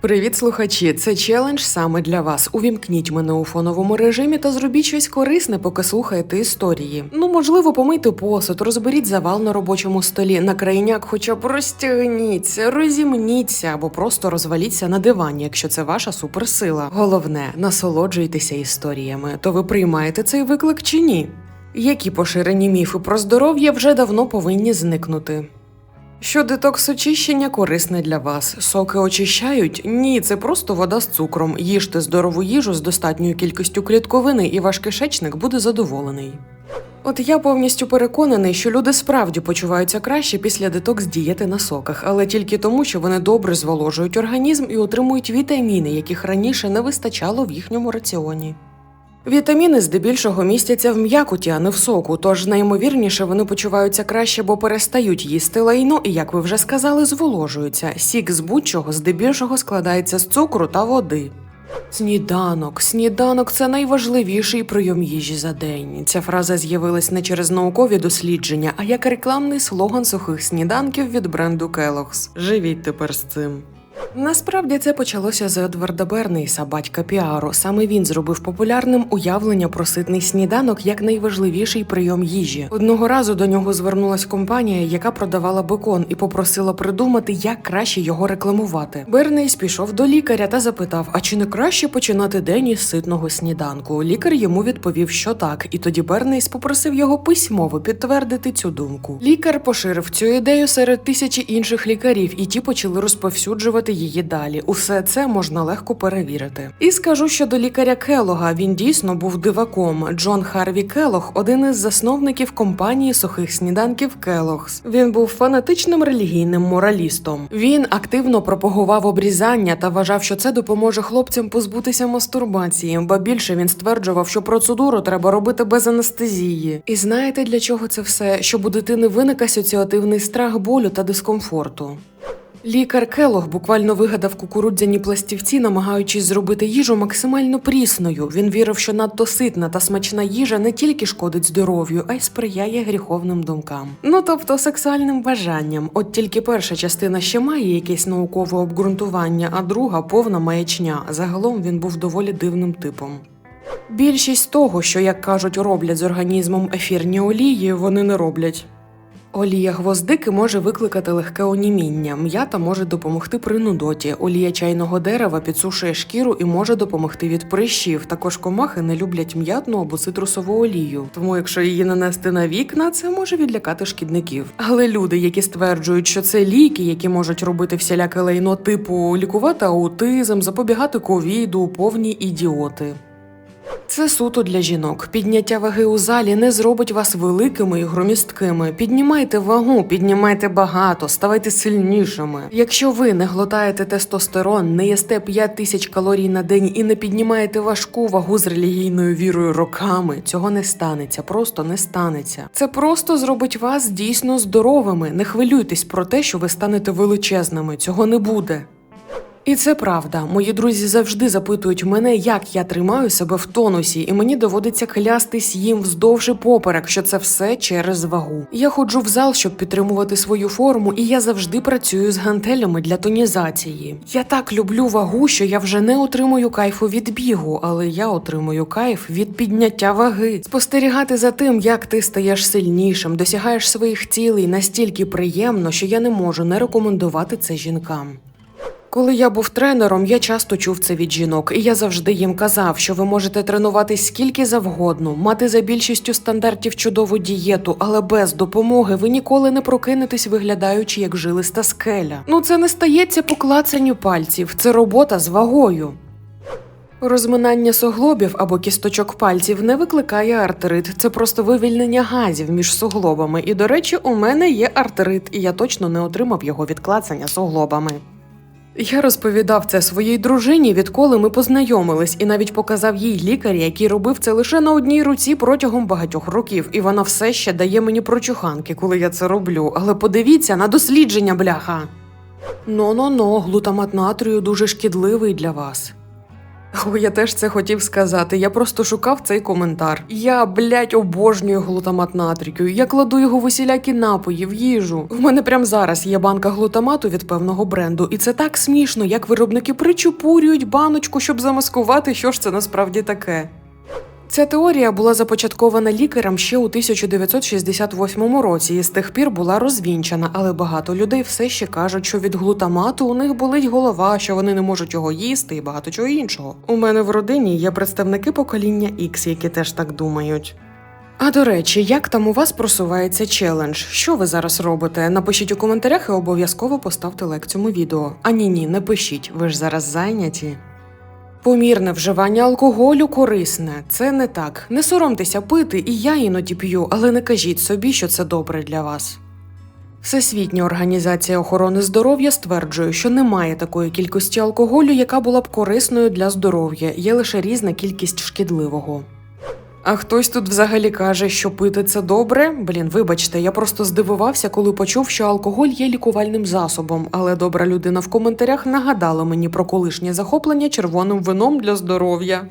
Привіт, слухачі! Це челендж саме для вас. Увімкніть мене у фоновому режимі та зробіть щось корисне, поки слухаєте історії. Ну, можливо, помийте посуд, розберіть завал на робочому столі, на крайняк, хоча б розтягніться, розімніться або просто розваліться на дивані, якщо це ваша суперсила. Головне, насолоджуйтеся історіями. То ви приймаєте цей виклик чи ні? Які поширені міфи про здоров'я вже давно повинні зникнути? Що детокс очищення корисне для вас. Соки очищають? Ні, це просто вода з цукром. Їжте здорову їжу з достатньою кількістю клітковини, і ваш кишечник буде задоволений. От я повністю переконаний, що люди справді почуваються краще після детокс дієти на соках, але тільки тому, що вони добре зволожують організм і отримують вітаміни, яких раніше не вистачало в їхньому раціоні. Вітаміни здебільшого містяться в м'якоті, а не в соку, тож найімовірніше вони почуваються краще, бо перестають їсти лайно і, як ви вже сказали, зволожуються. Сік з будь-чого здебільшого складається з цукру та води. Сніданок, сніданок це найважливіший прийом їжі за день. Ця фраза з'явилась не через наукові дослідження, а як рекламний слоган сухих сніданків від бренду Kellogg's. Живіть тепер з цим. Насправді це почалося з Едварда Бернейса, батька піару. Саме він зробив популярним уявлення про ситний сніданок як найважливіший прийом їжі. Одного разу до нього звернулась компанія, яка продавала бекон, і попросила придумати, як краще його рекламувати. Бернейс пішов до лікаря та запитав: а чи не краще починати день із ситного сніданку? Лікар йому відповів, що так, і тоді Бернейс попросив його письмово підтвердити цю думку. Лікар поширив цю ідею серед тисячі інших лікарів, і ті почали розповсюджувати її далі. Усе це можна легко перевірити. І скажу щодо лікаря Келога. Він дійсно був диваком. Джон Харві Келог один із засновників компанії сухих сніданків Келогс. Він був фанатичним релігійним моралістом. Він активно пропагував обрізання та вважав, що це допоможе хлопцям позбутися мастурбації. Ба більше він стверджував, що процедуру треба робити без анестезії. І знаєте для чого це все? Щоб у дитини виник асоціативний страх болю та дискомфорту. Лікар Келог буквально вигадав кукурудзяні пластівці, намагаючись зробити їжу максимально прісною. Він вірив, що надто ситна та смачна їжа не тільки шкодить здоров'ю, а й сприяє гріховним думкам. Ну тобто сексуальним бажанням. От тільки перша частина ще має якесь наукове обґрунтування, а друга повна маячня. Загалом він був доволі дивним типом. Більшість того, що, як кажуть, роблять з організмом ефірні олії, вони не роблять. Олія гвоздики може викликати легке оніміння. М'ята може допомогти при нудоті. Олія чайного дерева підсушує шкіру і може допомогти від прищів. Також комахи не люблять м'ятну або цитрусову олію. Тому, якщо її нанести на вікна, це може відлякати шкідників. Але люди, які стверджують, що це ліки, які можуть робити всіляке лайно, типу лікувати аутизм, запобігати ковіду, повні ідіоти. Це суто для жінок. Підняття ваги у залі не зробить вас великими і громісткими. Піднімайте вагу, піднімайте багато, ставайте сильнішими. Якщо ви не глотаєте тестостерон, не їсте 5 тисяч калорій на день і не піднімаєте важку вагу з релігійною вірою роками, цього не станеться, просто не станеться. Це просто зробить вас дійсно здоровими. Не хвилюйтесь про те, що ви станете величезними. Цього не буде. І це правда. Мої друзі завжди запитують мене, як я тримаю себе в тонусі, і мені доводиться клястись їм вздовж і поперек, що це все через вагу. Я ходжу в зал, щоб підтримувати свою форму, і я завжди працюю з гантелями для тонізації. Я так люблю вагу, що я вже не отримую кайфу від бігу, але я отримую кайф від підняття ваги. Спостерігати за тим, як ти стаєш сильнішим, досягаєш своїх цілей настільки приємно, що я не можу не рекомендувати це жінкам. Коли я був тренером, я часто чув це від жінок, і я завжди їм казав, що ви можете тренуватись скільки завгодно, мати за більшістю стандартів чудову дієту, але без допомоги ви ніколи не прокинетесь, виглядаючи як жилиста скеля. Ну це не стається по клацанню пальців, це робота з вагою. Розминання суглобів або кісточок пальців не викликає артрит. Це просто вивільнення газів між суглобами. І, до речі, у мене є артрит, і я точно не отримав його від клацання суглобами. Я розповідав це своїй дружині, відколи ми познайомились, і навіть показав їй лікаря, який робив це лише на одній руці протягом багатьох років, і вона все ще дає мені прочуханки, коли я це роблю. Але подивіться на дослідження, бляха. Но-но-но, глутамат натрію дуже шкідливий для вас. О, я теж це хотів сказати. Я просто шукав цей коментар. Я, блядь, обожнюю глутамат натрію. Я кладу його в усілякі напої, в їжу. У мене прямо зараз є банка глутамату від певного бренду, і це так смішно, як виробники причупурюють баночку, щоб замаскувати, що ж це насправді таке. Ця теорія була започаткована лікарем ще у 1968 році і з тих пір була розвінчана, але багато людей все ще кажуть, що від глутамату у них болить голова, що вони не можуть його їсти і багато чого іншого. У мене в родині є представники покоління X, які теж так думають. А до речі, як там у вас просувається челендж? Що ви зараз робите? Напишіть у коментарях і обов'язково поставте лайк цьому відео. А ні, ні, не пишіть, ви ж зараз зайняті. Помірне вживання алкоголю корисне, це не так. Не соромтеся пити, і я іноді п'ю, але не кажіть собі, що це добре для вас. Всесвітня організація охорони здоров'я стверджує, що немає такої кількості алкоголю, яка була б корисною для здоров'я, є лише різна кількість шкідливого. А хтось тут взагалі каже, що пити це добре. Блін, вибачте, я просто здивувався, коли почув, що алкоголь є лікувальним засобом, але добра людина в коментарях нагадала мені про колишнє захоплення червоним вином для здоров'я.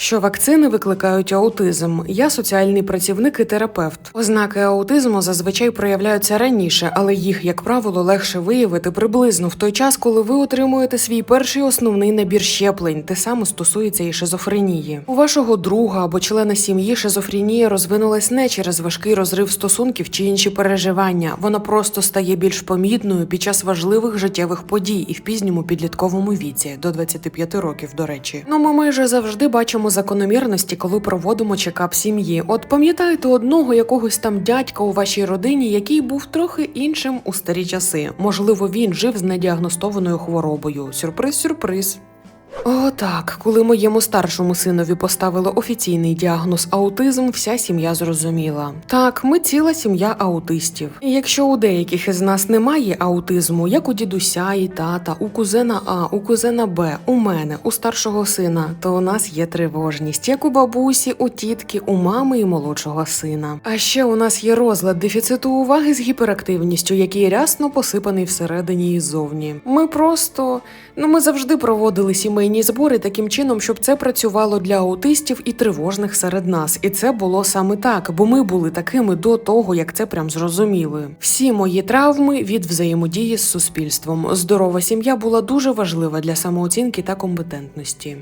Що вакцини викликають аутизм. Я соціальний працівник і терапевт. Ознаки аутизму зазвичай проявляються раніше, але їх, як правило, легше виявити приблизно в той час, коли ви отримуєте свій перший основний набір щеплень. Те саме стосується і шизофренії. У вашого друга або члена сім'ї шизофренія розвинулась не через важкий розрив стосунків чи інші переживання. Вона просто стає більш помітною під час важливих життєвих подій і в пізньому підлітковому віці до 25 років. До речі, ну ми майже завжди бачимо закономірності, коли проводимо чекап сім'ї. От пам'ятаєте одного якогось там дядька у вашій родині, який був трохи іншим у старі часи. Можливо, він жив з недіагностованою хворобою. Сюрприз, сюрприз. О, так, коли моєму старшому синові поставили офіційний діагноз аутизм, вся сім'я зрозуміла. Так, ми ціла сім'я аутистів. І якщо у деяких із нас немає аутизму, як у дідуся і тата, у кузена А, у кузена Б, у мене, у старшого сина, то у нас є тривожність, як у бабусі, у тітки, у мами і молодшого сина. А ще у нас є розлад дефіциту уваги з гіперактивністю, який рясно посипаний всередині і ззовні. Ми просто ну ми завжди проводили сімейні збори таким чином, щоб це працювало для аутистів і тривожних серед нас. І це було саме так, бо ми були такими до того, як це прям зрозуміли. Всі мої травми від взаємодії з суспільством. Здорова сім'я була дуже важлива для самооцінки та компетентності.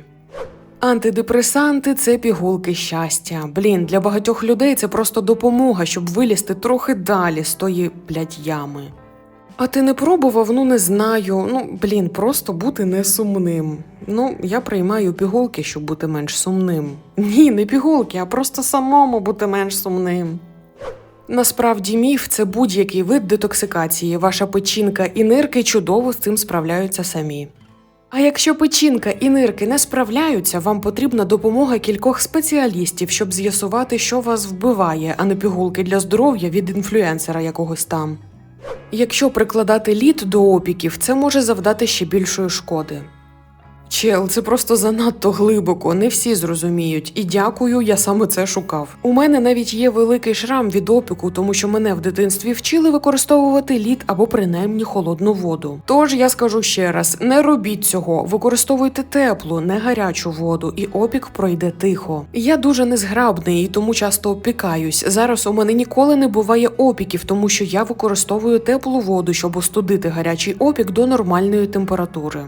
Антидепресанти це пігулки щастя. Блін, для багатьох людей це просто допомога, щоб вилізти трохи далі з тої блядь, ями. А ти не пробував? Ну не знаю. Ну, блін, просто бути не сумним. Ну, я приймаю пігулки, щоб бути менш сумним. Ні, не пігулки, а просто самому бути менш сумним. Насправді, міф це будь-який вид детоксикації. Ваша печінка і нирки чудово з цим справляються самі. А якщо печінка і нирки не справляються, вам потрібна допомога кількох спеціалістів, щоб з'ясувати, що вас вбиває, а не пігулки для здоров'я від інфлюенсера якогось там. Якщо прикладати лід до опіків, це може завдати ще більшої шкоди. Чел, це просто занадто глибоко, не всі зрозуміють. І дякую, я саме це шукав. У мене навіть є великий шрам від опіку, тому що мене в дитинстві вчили використовувати лід або принаймні холодну воду. Тож я скажу ще раз: не робіть цього, використовуйте теплу, не гарячу воду, і опік пройде тихо. Я дуже незграбний і тому часто опікаюсь. Зараз у мене ніколи не буває опіків, тому що я використовую теплу воду, щоб остудити гарячий опік до нормальної температури.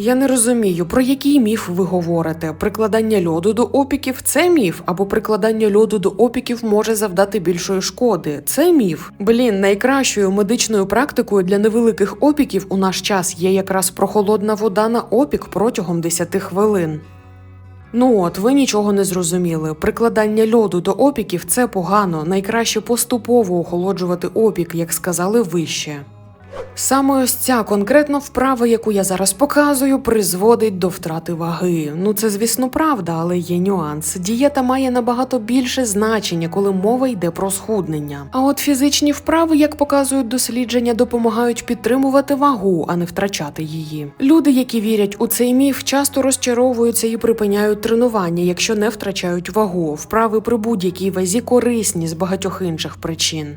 Я не розумію, про який міф ви говорите. Прикладання льоду до опіків це міф, або прикладання льоду до опіків може завдати більшої шкоди. Це міф. Блін, найкращою медичною практикою для невеликих опіків у наш час є якраз прохолодна вода на опік протягом 10 хвилин. Ну от, ви нічого не зрозуміли. Прикладання льоду до опіків це погано. Найкраще поступово охолоджувати опік, як сказали вище. Саме ось ця конкретна вправа, яку я зараз показую, призводить до втрати ваги. Ну це звісно правда, але є нюанс. Дієта має набагато більше значення, коли мова йде про схуднення. А от фізичні вправи, як показують дослідження, допомагають підтримувати вагу, а не втрачати її. Люди, які вірять у цей міф, часто розчаровуються і припиняють тренування, якщо не втрачають вагу. Вправи при будь-якій вазі корисні з багатьох інших причин.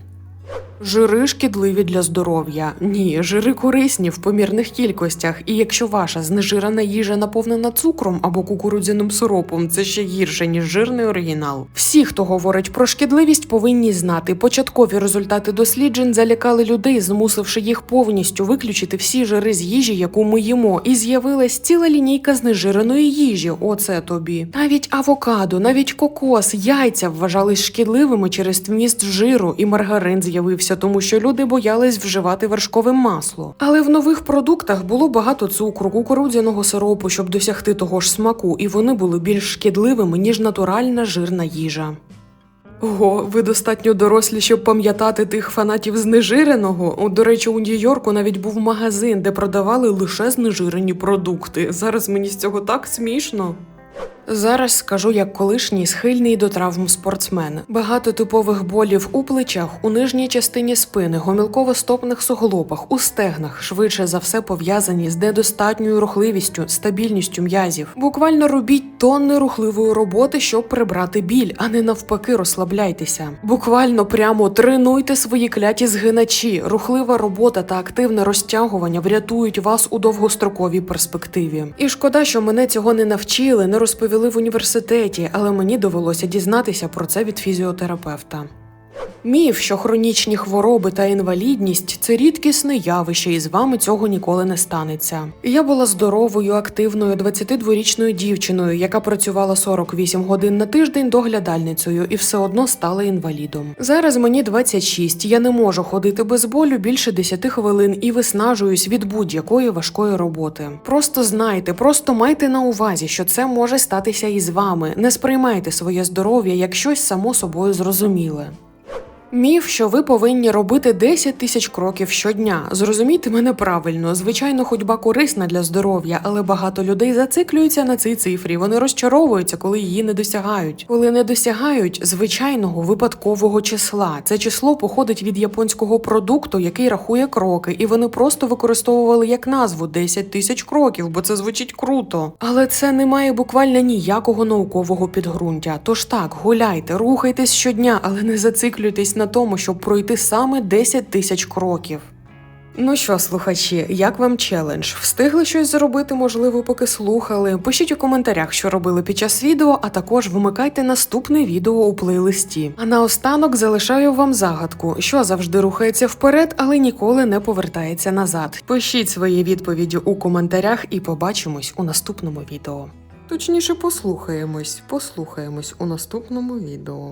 Жири шкідливі для здоров'я. Ні, жири корисні в помірних кількостях. І якщо ваша знежирена їжа наповнена цукром або кукурудзяним сиропом, це ще гірше ніж жирний оригінал. Всі, хто говорить про шкідливість, повинні знати. Початкові результати досліджень залякали людей, змусивши їх повністю виключити всі жири з їжі, яку ми їмо, і з'явилась ціла лінійка знежиреної їжі. Оце тобі. Навіть авокадо, навіть кокос, яйця вважались шкідливими через вміст жиру, і маргарин з'явився, тому що люди боялись вживати вершкове масло. Але в нових продуктах було багато цукру, кукурудзяного сиропу, щоб досягти того ж смаку, і вони були більш шкідливими ніж натуральна жирна їжа. Ого, ви достатньо дорослі, щоб пам'ятати тих фанатів знежиреного. До речі, у Нью-Йорку навіть був магазин, де продавали лише знежирені продукти. Зараз мені з цього так смішно. Зараз скажу як колишній схильний до травм спортсмен. Багато типових болів у плечах, у нижній частині спини, гомілково-стопних суглобах, у стегнах, швидше за все пов'язані з недостатньою рухливістю, стабільністю м'язів. Буквально робіть тонни рухливої роботи, щоб прибрати біль, а не навпаки розслабляйтеся. Буквально прямо тренуйте свої кляті згиначі. Рухлива робота та активне розтягування врятують вас у довгостроковій перспективі. І шкода, що мене цього не навчили, не розповіли в університеті, але мені довелося дізнатися про це від фізіотерапевта. Міф, що хронічні хвороби та інвалідність це рідкісне явище, і з вами цього ніколи не станеться. Я була здоровою, активною 22-річною дівчиною, яка працювала 48 годин на тиждень доглядальницею і все одно стала інвалідом. Зараз мені 26, я не можу ходити без болю більше 10 хвилин і виснажуюсь від будь-якої важкої роботи. Просто знайте, просто майте на увазі, що це може статися і з вами. Не сприймайте своє здоров'я як щось само собою зрозуміле. Міф, що ви повинні робити 10 тисяч кроків щодня. Зрозумійте мене правильно. Звичайно, ходьба корисна для здоров'я, але багато людей зациклюються на цій цифрі. Вони розчаровуються, коли її не досягають. Коли не досягають звичайного випадкового числа. Це число походить від японського продукту, який рахує кроки, і вони просто використовували як назву 10 тисяч кроків, бо це звучить круто. Але це не має буквально ніякого наукового підґрунтя. Тож так, гуляйте, рухайтесь щодня, але не зациклюйтесь тому, щоб пройти саме 10 тисяч кроків. Ну що, слухачі, як вам челендж? Встигли щось зробити, можливо, поки слухали? Пишіть у коментарях, що робили під час відео, а також вмикайте наступне відео у плейлисті. А наостанок залишаю вам загадку, що завжди рухається вперед, але ніколи не повертається назад. Пишіть свої відповіді у коментарях і побачимось у наступному відео. Точніше, послухаємось, послухаємось у наступному відео.